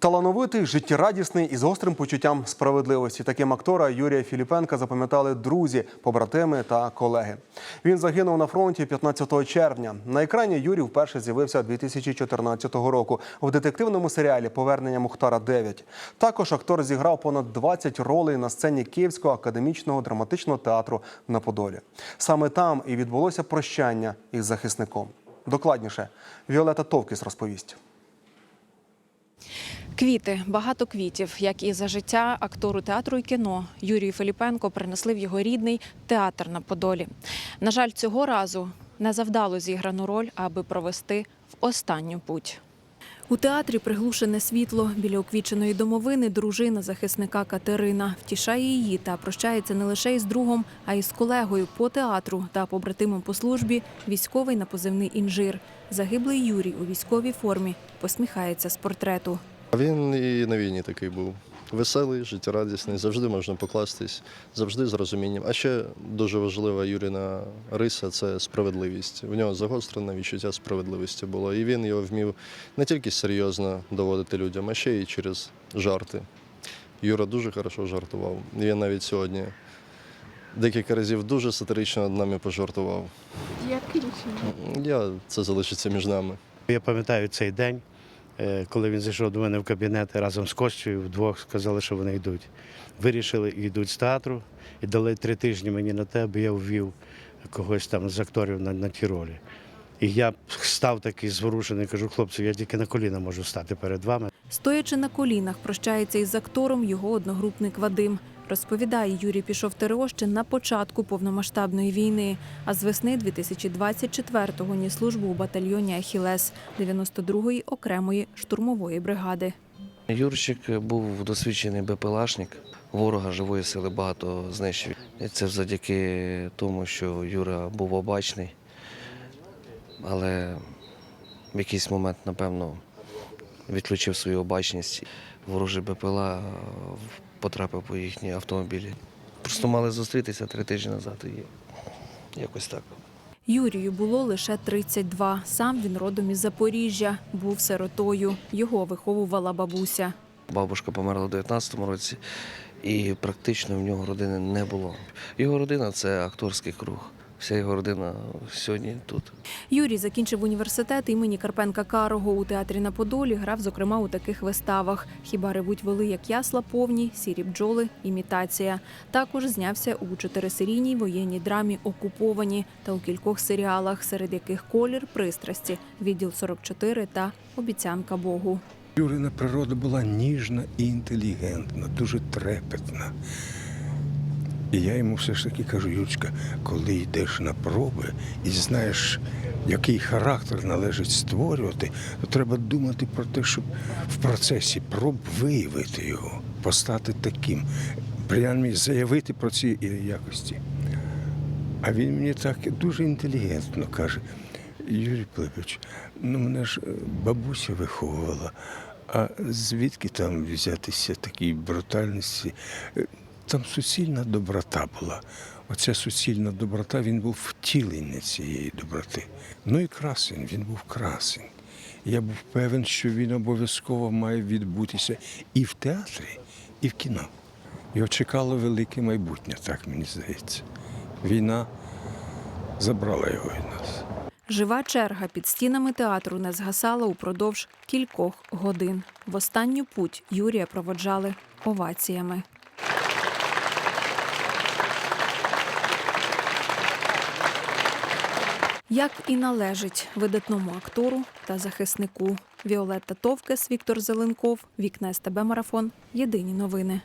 Талановитий, життєрадісний і з гострим почуттям справедливості. Таким актора Юрія Філіпенка запам'ятали друзі, побратими та колеги. Він загинув на фронті 15 червня. На екрані Юрій вперше з'явився 2014 року в детективному серіалі Повернення Мухтара 9. Також актор зіграв понад 20 ролей на сцені Київського академічного драматичного театру на Подолі. Саме там і відбулося прощання із захисником. Докладніше Віолета Товкіс розповість. Квіти, багато квітів, як і за життя актору театру і кіно Юрію Філіпенко принесли в його рідний театр на Подолі. На жаль, цього разу не завдало зіграну роль, аби провести в останню путь. У театрі приглушене світло. Біля уквіченої домовини дружина захисника Катерина втішає її та прощається не лише із другом, а й з колегою по театру та побратимом по службі військовий на позивний інжир. Загиблий Юрій у військовій формі посміхається з портрету. А Він і на війні такий був. Веселий, життєрадісний, завжди можна покластись, завжди з розумінням. А ще дуже важлива Юріна риса це справедливість. В нього загострене відчуття справедливості було. І він його вмів не тільки серйозно доводити людям, а ще й через жарти. Юра дуже хорошо жартував. Він навіть сьогодні декілька разів дуже сатирично над нами пожартував. Чином? Я це залишиться між нами. Я пам'ятаю цей день, коли він зайшов до мене в кабінет разом з Костю, вдвох сказали, що вони йдуть. Вирішили йдуть з театру і дали три тижні мені на те, аби я ввів когось там з акторів на, на ті ролі. І я став такий зворушений, кажу, хлопці, я тільки на коліна можу стати перед вами. Стоячи на колінах, прощається із актором його одногрупник Вадим. Розповідає, Юрій пішов в ТРО ще на початку повномасштабної війни, а з весни 2024-го ніс службу у батальйоні Ахілес 92-ї окремої штурмової бригади. Юрчик був досвідчений БПЛАшник. Ворога живої сили багато знищив. Це завдяки тому, що Юра був обачний. Але в якийсь момент, напевно, відключив свою обачність. Ворожий БПЛА потрапив по їхні автомобілі. Просто мали зустрітися три тижні назад і якось так. Юрію було лише 32. Сам він родом із Запоріжжя, був сиротою. Його виховувала бабуся. Бабушка померла у 19-му році, і практично в нього родини не було. Його родина це акторський круг. Вся його родина сьогодні тут. Юрій закінчив університет імені Карпенка Карого у театрі на Подолі. Грав, зокрема, у таких виставах: Хіба ревуть воли, як ясла повні, сірі бджоли, імітація. Також знявся у чотирисерійній воєнній драмі Окуповані та у кількох серіалах, серед яких колір пристрасті, відділ 44 та обіцянка Богу. Юрина природа була ніжна і інтелігентна, дуже трепетна. І я йому все ж таки кажу, Юрочка, коли йдеш на проби і знаєш, який характер належить створювати, то треба думати про те, щоб в процесі проб виявити його, постати таким, принаймні заявити про ці якості. А він мені так дуже інтелігентно каже: Юрій Пилипович, ну мене ж е, бабуся виховувала. А звідки там взятися такій брутальності? Там суцільна доброта була. Оця суцільна доброта, він був втілення цієї доброти. Ну і красень, він був красень. Я був певен, що він обов'язково має відбутися і в театрі, і в кіно. Його чекало велике майбутнє, так мені здається. Війна забрала його від нас. Жива черга під стінами театру не згасала упродовж кількох годин. В останню путь Юрія проводжали оваціями. Як і належить видатному актору та захиснику Віолетта Товкес, Віктор Зеленков, Вікна СТБ Марафон. Єдині новини.